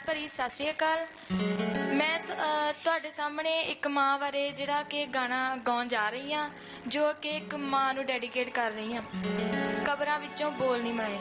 ਪਿਆਰ ਭਰੀ, ਸਤਿ ਸ਼੍ਰੀ ਅਕਾਲ। ਮੈਂ ਤੁਹਾਡੇ ਸਾਹਮਣੇ ਇੱਕ ਮਾਂ ਬਾਰੇ ਜਿਹੜਾ ਕਿ ਗਾਣਾ ਗਾਉਣ ਜਾ ਰਹੀ ਹਾਂ, ਜੋ ਕਿ ਇੱਕ ਮਾਂ ਨੂੰ ਡੈਡੀਕੇਟ ਕਰ ਰਹੀ ਹਾਂ। ਕਬਰਾਂ ਵਿੱਚੋਂ ਬੋਲ ਨਹੀਂ ਮਾਏ।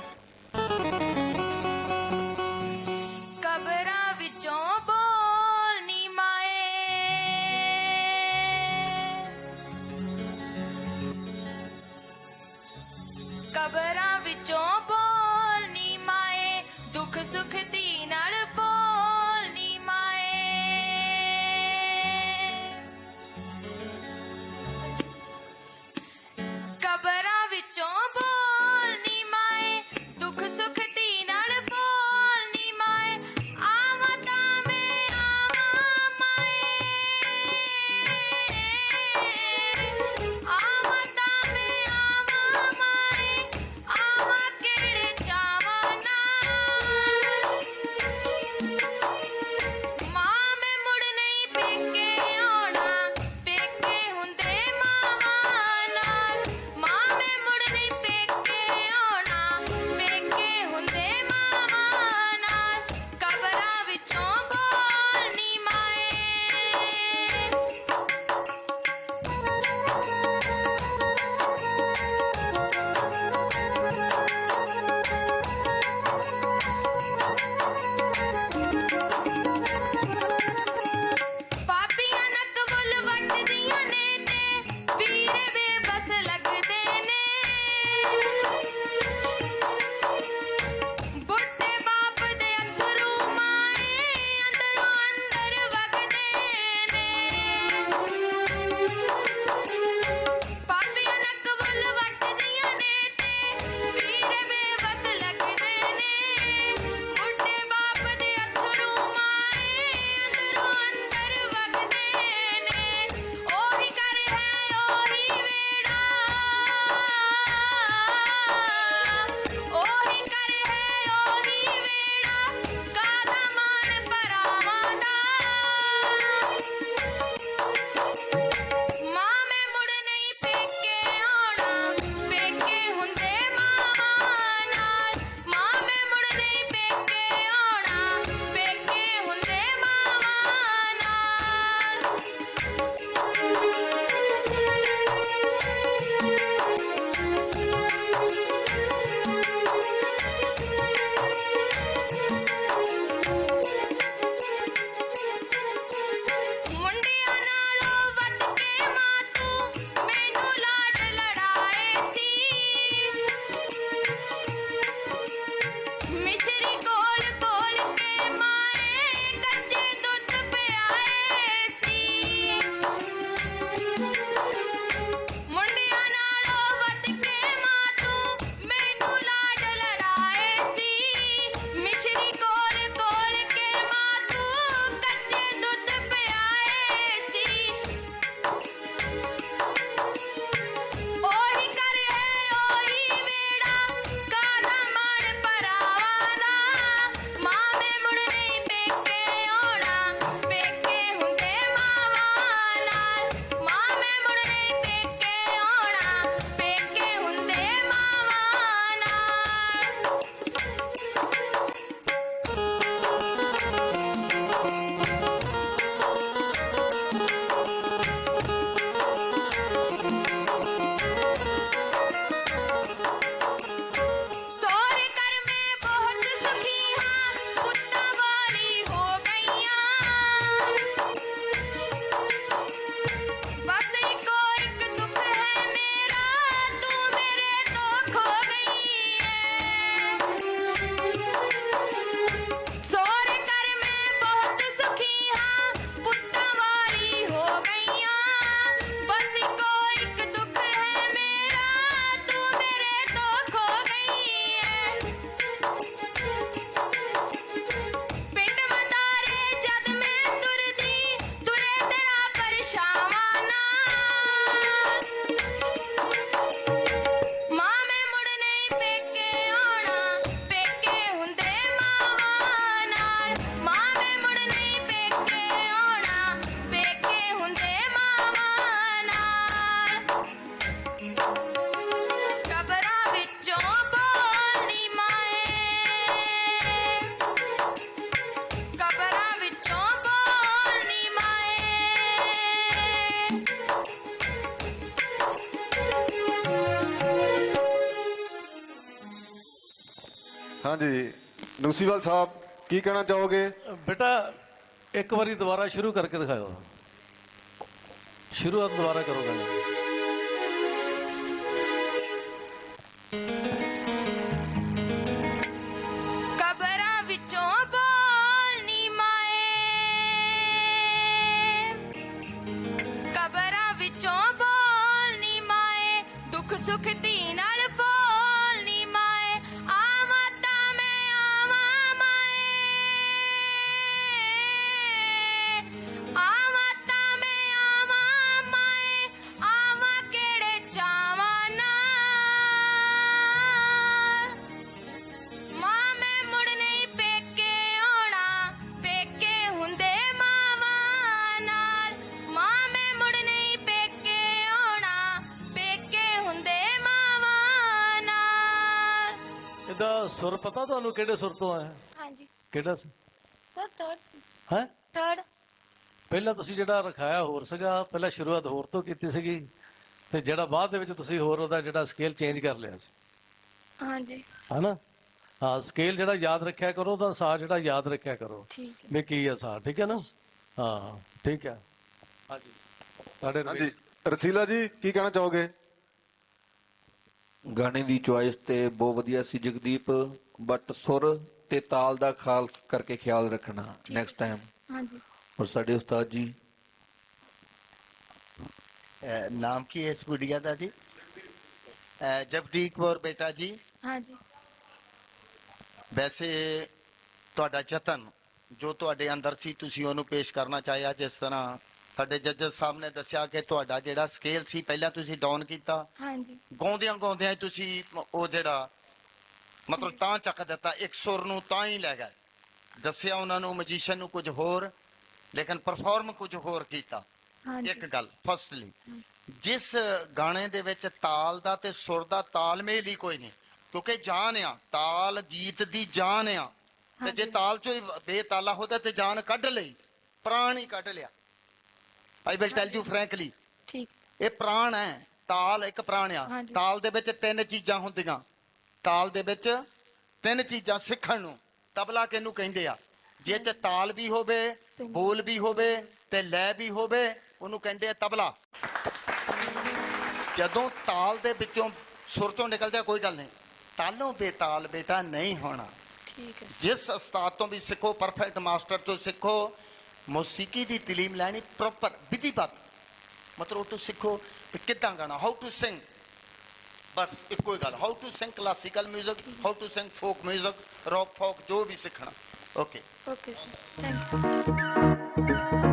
ਹਾਂਜੀ ਨੂਸੀਵਾਲ ਸਾਹਿਬ, ਕੀ ਕਹਿਣਾ ਚਾਹੋਗੇ? ਬੇਟਾ, ਇੱਕ ਵਾਰੀ ਦੁਬਾਰਾ ਸ਼ੁਰੂ ਕਰਕੇ ਦਿਖਾਓ ਸ਼ੁਰੂਆਤ ਦੁਬਾਰਾ ਕਰੋ ਗਾਣੇ ਸੁਰ ਪਤਾ ਤੁਹਾਨੂੰ ਕਿਹੜੇ ਸੁਰ ਤੋਂ ਆਇਆ? ਹਾਂਜੀ। ਕਿਹੜਾ ਸੀ ਸਰ ਥਰਡ ਸੀ। ਹੈ? ਥਰਡ ਪਹਿਲਾਂ ਤੁਸੀਂ ਜਿਹੜਾ ਰਖਾਇਆ ਹੋਰ ਸੀਗਾ ਪਹਿਲਾਂ ਸ਼ੁਰੂਆਤ ਹੋਰ ਤੋਂ ਕੀਤੀ ਸੀਗੀ ਤੇ ਜਿਹੜਾ ਬਾਅਦ ਦੇ ਵਿੱਚ ਤੁਸੀਂ ਹੋਰ ਉਹਦਾ ਜਿਹੜਾ ਸਕੇਲ ਚੇਂਜ ਕਰ ਲਿਆ ਸੀ। ਹਾਂਜੀ। ਹਨਾ? ਹਾਂ ਸਕੇਲ ਜਿਹੜਾ ਯਾਦ ਰੱਖਿਆ ਕਰੋ ਉਹਦਾ ਸਾਹ ਜਿਹੜਾ ਯਾਦ ਰੱਖਿਆ ਕਰੋ। ਠੀਕ ਹੈ। ਵੀ ਕੀ ਆ ਸਾਹ ਠੀਕ ਹੈ ਨਾ? ਹਾਂ ਠੀਕ ਹੈ। ਹਾਂਜੀ। ਸਾਡੇ ਹਾਂਜੀ। ਰਸੀਲਾ ਜੀ ਕੀ ਕਹਿਣਾ ਚਾਹੋਗੇ? ਗਾਣੇ ਦੀ ਚੁਆਇਸ ਤੇ ਬਹੁਤ ਵਧੀਆ ਸੀ ਜਗਦੀਪ ਬਟ ਸੁਰ ਤੇ ਤਾਲ ਦਾ ਖਾਸ ਕਰਕੇ ਖਿਆਲ ਰੱਖਣਾ ਨੈਕਸਟ ਟਾਈਮ ਹਾਂਜੀ। ਔਰ ਸਾਡੇ ਉਸਤਾਦ ਜੀ। ਅਹ ਨਾਮ ਕੀ ਹੈ ਇਸ ਗੁੜੀਆ ਦਾ ਜੀ? ਅਹ ਜਗਦੀਪ ਕੌਰ ਬੇਟਾ ਜੀ। ਹਾਂਜੀ। ਵੈਸੇ ਤੁਹਾਡਾ ਯਤਨ ਜੋ ਤੁਹਾਡੇ ਅੰਦਰ ਸੀ ਤੁਸੀਂ ਉਹਨੂੰ ਪੇਸ਼ ਕਰਨਾ ਚਾਹਿਆ ਜਿਸ ਤਰ੍ਹਾਂ ਸਾਡੇ ਜੱਜ ਸਾਹਿਬ ਨੇ ਦੱਸਿਆ ਕਿ ਤੁਹਾਡਾ ਜਿਹੜਾ ਸਕੇਲ ਸੀ ਪਹਿਲਾਂ ਤੁਸੀਂ ਡਾਊਨ ਕੀਤਾ। ਹਾਂਜੀ। ਗਾਉਂਦਿਆਂ ਗਾਉਂਦਿਆਂ ਹੀ ਤੁਸੀਂ ਉਹ ਜਿਹੜਾ ਮਤਲਬ ਤਾਂ ਚੱਕ ਦਿੱਤਾ ਇੱਕ ਸੁਰ ਨੂੰ ਤਾਂ ਹੀ ਲੈ ਗਏ। ਦੱਸਿਆ ਉਹਨਾਂ ਨੂੰ ਮੈਜੀਸ਼ੀਅਨ ਨੂੰ ਕੁਝ ਹੋਰ ਲੇਕਿਨ ਪਰਫਾਰਮ ਕੁਝ ਹੋਰ ਕੀਤਾ। ਇੱਕ ਗੱਲ ਫਸਟਲੀ ਜਿਸ ਗਾਣੇ ਦੇ ਵਿੱਚ ਤਾਲ ਦਾ ਤੇ ਸੁਰ ਦਾ ਤਾਲਮੇਲ ਹੀ ਕੋਈ ਨਹੀਂ ਕਿਉਂਕਿ ਜਾਨ ਆ ਤਾਲ ਗੀਤ ਦੀ ਜਾਨ ਆ। ਤੇ ਜੇ। ਤਾਲ ਚੋਂ ਹੀ ਬੇਤਾਲਾ ਹੁੰਦਾ ਤੇ ਜਾਨ ਕੱਢ ਲਈ ਪ੍ਰਾਣ ਹੀ ਕੱਢ ਲਿਆ। I will tell you frankly ਠੀਕ। ਇਹ ਪ੍ਰਾਣ ਹੈ ਤਾਲ ਇੱਕ ਪ੍ਰਾਣ ਆ। ਹਾਂਜੀ। ਤਾਲ ਦੇ ਵਿੱਚ ਤਿੰਨ ਚੀਜ਼ਾਂ ਹੁੰਦੀਆਂ। ਤਾਲ ਦੇ ਵਿੱਚ ਤਿੰਨ ਚੀਜ਼ਾਂ ਸਿੱਖਣ ਨੂੰ ਤਬਲਾ ਕਿਹਨੂੰ ਕਹਿੰਦੇ ਆ? ਜੇ ਤੇ ਤਾਲ ਵੀ ਹੋਵੇ। ਬੋਲ ਵੀ ਹੋਵੇ ਤੇ ਲੈ ਵੀ ਹੋਵੇ ਉਹਨੂੰ ਕਹਿੰਦੇ ਆ ਤਬਲਾ। ਜਦੋਂ ਤਾਲ ਦੇ ਵਿੱਚੋਂ ਸੁਰ ਤੋਂ ਨਿਕਲਦਾ ਕੋਈ ਗੱਲ ਨਹੀਂ। ਤਾਲੋਂ ਬੇਤਾਲ ਬੇਟਾ ਨਹੀਂ ਹੋਣਾ। ਠੀਕ ਹੈ। ਜਿਸ ਉਸਤਾਦ ਤੋਂ ਵੀ ਸਿੱਖੋ ਪਰਫੈਕਟ ਮਾਸਟਰ ਤੋਂ ਸਿੱਖੋ ਮੌਸੀਕੀ ਦੀ ਤਾਲੀਮ ਲੈਣੀ ਪ੍ਰੋਪਰ ਵਿਧੀਵਤ ਮਤਲਬ ਉਹ ਤੋਂ ਸਿੱਖੋ ਕਿ ਕਿੱਦਾਂ ਗਾਣਾ ਹਾਊ ਟੂ ਸਿੰਗ ਬਸ ਇੱਕੋ ਹੀ ਗੱਲ how to sing classical 뮤직 how to sing folk 뮤직 rock folk ਜੋ ਵੀ ਸਿੱਖਣਾ okay okay sir thank you